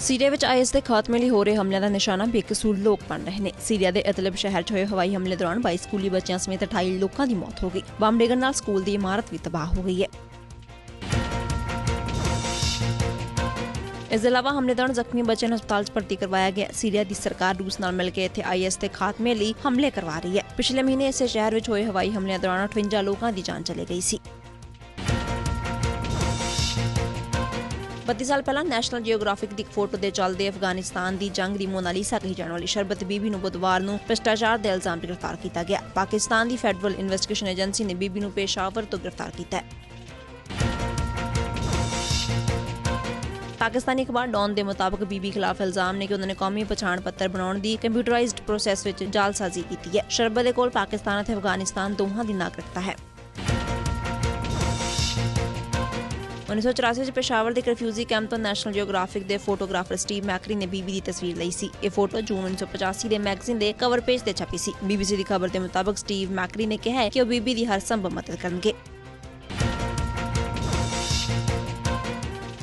Syria ਵਿੱਚ is ਦੇ ਖਾਤਮੇ ਲਈ ਹੋ ਰਹੇ ਹਮਲਿਆਂ ਦਾ ਨਿਸ਼ਾਨਾ ਬੇਕਸੂਰ ਲੋਕ ਬਣ ਰਹੇ ਨੇ। ਸੀਰੀਆ ਦੇ ਇਦਲਿਬ ਸ਼ਹਿਰ 'ਚ ਹੋਏ ਹਵਾਈ ਹਮਲੇ ਦੌਰਾਨ 22 ਸਕੂਲੀ ਬੱਚਿਆਂ ਸਮੇਤ 28 ਲੋਕਾਂ ਦੀ ਮੌਤ ਹੋ ਗਈ। ਬੰਬ ਡਿੱਗਣ ਨਾਲ ਸਕੂਲ ਦੀ ਇਮਾਰਤ ਵੀ ਤਬਾਹ ਹੋ ਗਈ ਹੈ। ਇਸ ਦੇ ਇਲਾਵਾ ਹਮਲੇ ਦੌਰਾਨ ਜ਼ਖਮੀ ਬੱਚਿਆਂ ਨੂੰ ਹਸਪਤਾਲ 'ਚ ਭਰਤੀ ਕਰਵਾਇਆ ਗਿਆ। ਸੀਰੀਆ ਦੀ ਸਰਕਾਰ ਰੂਸ ਨਾਲ ਮਿਲ ਕੇ ਇੱਥੇ ਆਈਐਸ ਦੇ ਖਾਤਮੇ ਲਈ ਹਮਲੇ ਕਰਵਾ ਰਹੀ ਹੈ। ਪਿਛਲੇ ਮਹੀਨੇ ਇਸੇ ਸ਼ਹਿਰ ਵਿੱਚ ਹੋਏ ਹਵਾਈ ਹਮਲਿਆਂ ਦੌਰਾਨ 58 ਲੋਕਾਂ ਦੀ ਜਾਨ ਚਲੀ ਗਈ ਸੀ। 32 ਸਾਲ ਪਹਿਲਾਂ ਨੈਸ਼ਨਲ ਜੀਓਗ੍ਰਾਫਿਕ ਦੀ ਫੋਟੋ ਦੇ ਚੱਲਦੇ ਅਫਗਾਨਿਸਤਾਨ ਦੀ ਜੰਗ ਦੀ ਮੋਨਾਲੀਸਾ ਕਹੀ ਜਾਣ ਵਾਲੀ ਸ਼ਰਬਤ ਬੀਬੀ ਨੂੰ ਬੁੱਧਵਾਰ ਨੂੰ ਭ੍ਰਿਸ਼ਟਾਚਾਰ ਦੇ ਇਲਜ਼ਾਮ 'ਤੇ ਗ੍ਰਿਫਤਾਰ ਕੀਤਾ ਗਿਆ। ਪਾਕਿਸਤਾਨ ਦੀ ਫੈਡਰਲ ਇਨਵੈਸਟੀਗੇਸ਼ਨ ਏਜੰਸੀ ਨੇ ਬੀਬੀ ਨੂੰ ਪੇਸ਼ਾਵਰ ਤੋਂ ਗ੍ਰਿਫਤਾਰ ਕੀਤਾ ਹੈ। ਪਾਕਿਸਤਾਨੀ ਅਖਬਾਰ ਡੌਨ ਦੇ ਮੁਤਾਬਕ ਬੀਬੀ ਖਿਲਾਫ ਇਲਜ਼ਾਮ ਨੇ ਕਿ ਉਹਨਾਂ ਨੇ ਕੌਮੀ ਪਛਾਣ ਪੱਤਰ ਬਣਾਉਣ ਦੀ ਕੰਪਿਊਟਰਾਈਜ਼ਡ ਪ੍ਰੋਸੈਸ ਵਿੱਚ ਜਾਲਸਾਜ਼ੀ ਕੀਤੀ ਹੈ। ਸ਼ਰਬਤ ਦੇ ਕੋਲ ਪਾਕਿਸਤਾਨ ਅਤੇ ਅਫਗਾਨਿਸਤਾਨ ਦੋਹਾਂ ਦੀ ਨਾਗਰਿਕਤਾ ਹੈ। 1984 ਚ ਪੇਸ਼ਾਵਰ ਦੇ ਕਰਫਿਊਜ਼ੀ ਕੈਂਪ ਤੋਂ ਨੈਸ਼ਨਲ ਜੀਓਗ੍ਰਾਫਿਕ ਦੇ ਫੋਟੋਗ੍ਰਾਫਰ ਸਟੀਵ ਮੈਕਰੀ ਨੇ ਬੀਬੀ ਦੀ ਤਸਵੀਰ ਲਈ ਸੀ। ਇਹ ਫੋਟੋ ਜੂਨ 1985 ਦੇ ਮੈਗਜ਼ੀਨ ਦੇ ਕਵਰ ਪੇਜ ਤੇ ਛਪੀ ਸੀ। ਬੀਬੀਸੀ ਦੀ ਖਬਰ ਦੇ ਮੁਤਾਬਕ ਸਟੀਵ ਮੈਕਰੀ ਨੇ ਕਿਹਾ ਹੈ ਕਿ ਉਹ ਬੀਬੀ ਦੀ ਹਰ ਸੰਭਵ ਮਦਦ ਕਰਨਗੇ।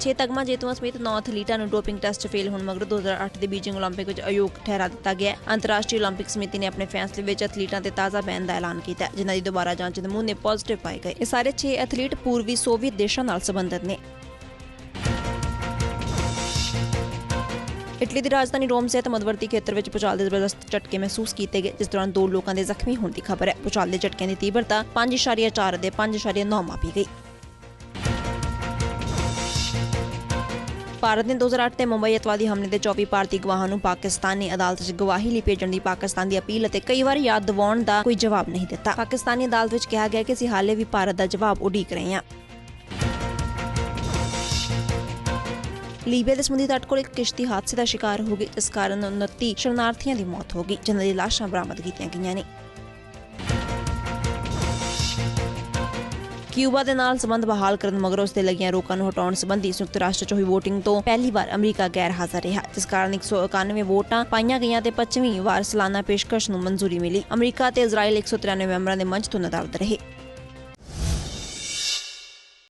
ਛੇ ਤਗਮਾ ਜੇਤੂਆਂ ਸਮੇਤ 9 ਐਥਲੀਟਾਂ ਨੂੰ ਡੋਪਿੰਗ ਟੈਸਟ 'ਚ ਫੇਲ ਹੋਣ ਮਗਰੋਂ 2008 ਦੇ ਬੀਜਿੰਗ 올림픽 ਵਿੱਚ ਅਯੋਗ ਠਹਿਰਾ ਦਿੱਤਾ ਗਿਆ ਹੈ ਅੰਤਰਰਾਸ਼ਟਰੀ 올림픽 ਸਮਿਤੀ ਨੇ ਆਪਣੇ ਫੈਸਲੇ ਵਿੱਚ ਐਥਲੀਟਾਂ ਤੇ ਤਾਜ਼ਾ ਬੈਨ ਦਾ ਐਲਾਨ ਕੀਤਾ ਹੈ, ਜਿਨ੍ਹਾਂ ਦੀ ਦੁਬਾਰਾ ਜਾਂਚ ਦੇ ਨਮੂਨੇ ਪੋਜ਼ਿਟਿਵ ਪਾਏ ਗਏ ਇਹ ਸਾਰੇ 6 ਐਥਲੀਟ ਪੂਰਬੀ ਸੋਵੀਅਤ ਦੇਸ਼ਾਂ ਨਾਲ ਸੰਬੰਧਿਤ ਨੇ ਇਟਲੀ ਦੀ ਰਾਜਧਾਨੀ ਰੋਮ ਸਹਿਤ ਮੱਧਵਰਤੀ ਖੇਤਰ ਵਿੱਚ ਭੂਚਾਲ ਦੇ ਜ਼ਬਰਦਸਤ ਝਟਕੇ ਮਹਿਸੂਸ ਕੀਤੇ ਗਏ ਜਿਸ ਦੌਰਾਨ ਦੋ ਲੋਕਾਂ ਦੇ ਜ਼ਖਮੀ ਹੋਣ ਦੀ ਖਬਰ ਹੈ ਭੂਚਾਲ ਦੇ ਝਟਕਿਆਂ ਦੀ ਤੀਬਰਤਾ 5.4 ਅਤੇ 5.9 ਮਾਪੀ ਗਈ ਭਾਰਤ ਨੇ 2008 ਦੇ ਮੁੰਬਈ ਅਤਵਾਦੀ ਹਮਲੇ ਦੇ 24 ਭਾਰਤੀ ਗਵਾਹਾਂ ਨੂੰ ਪਾਕਿਸਤਾਨੀ ਅਦਾਲਤ 'ਚ ਗਵਾਹੀ ਲਈ ਭੇਜਣ ਦੀ ਪਾਕਿਸਤਾਨ ਦੀ ਅਪੀਲ ਅਤੇ ਕਈ ਵਾਰ ਯਾਦ ਦਿਵਾਉਣ ਦਾ ਕੋਈ ਜਵਾਬ ਨਹੀਂ ਦਿੱਤਾ। ਪਾਕਿਸਤਾਨੀ ਅਦਾਲਤ ਵਿੱਚ ਕਿਹਾ ਗਿਆ ਕਿ ਅਸੀਂ ਹਾਲੇ ਵੀ ਭਾਰਤ ਦਾ ਜਵਾਬ ਉਡੀਕ ਰਹੇ ਹਾਂ। ਲੀਬੀਆ ਦੇ ਸਮੁੰਦਰੀ ਤੱਟ ਕੋਲ ਇੱਕ ਕਿਸ਼ਤੀ ਹਾਦਸੇ ਦਾ ਸ਼ਿਕਾਰ ਹੋ ਗਈ, ਜਿਸ ਕਾਰਨ 29 ਸ਼ਰਨਾਰਥੀਆਂ ਦੀ ਮੌਤ ਹੋ ਗਈ, ਜਿਨ੍ਹਾਂ ਦੀ ਲਾਸ਼ਾਂ ਬਰਾਮਦ ਕੀਤੀਆਂ ਗਈਆਂ ਨੇ। ਕਿਊਬਾ ਦੇ ਨਾਲ ਸੰਬੰਧ ਬਹਾਲ ਕਰਨ ਮਗਰੋਂ ਉਸ ਤੇ ਲੱਗੀਆਂ ਰੋਕਾਂ ਨੂੰ ਹਟਾਉਣ ਸੰਬੰਧੀ ਸੰਯੁਕਤ ਰਾਸ਼ਟਰ 'ਚ ਹੋਈ ਵੋਟਿੰਗ ਤੋਂ ਪਹਿਲੀ ਵਾਰ ਅਮਰੀਕਾ ਗੈਰ ਹਾਜ਼ਰ ਰਿਹਾ। ਜਿਸ ਕਾਰਨ 191 ਵੋਟਾਂ ਪਾਈਆਂ ਗਈਆਂ ਤੇ 25ਵੀਂ ਵਾਰ ਸਾਲਾਨਾ ਪੇਸ਼ਕਸ਼ ਨੂੰ ਮਨਜ਼ੂਰੀ ਮਿਲੀ। ਅਮਰੀਕਾ ਤੇ ਇਜ਼ਰਾਈਲ 193 ਮੈਂਬਰਾਂ ਦੇ ਮੰਚ ਤੋਂ ਨਦਾਰਦ ਰਹੇ।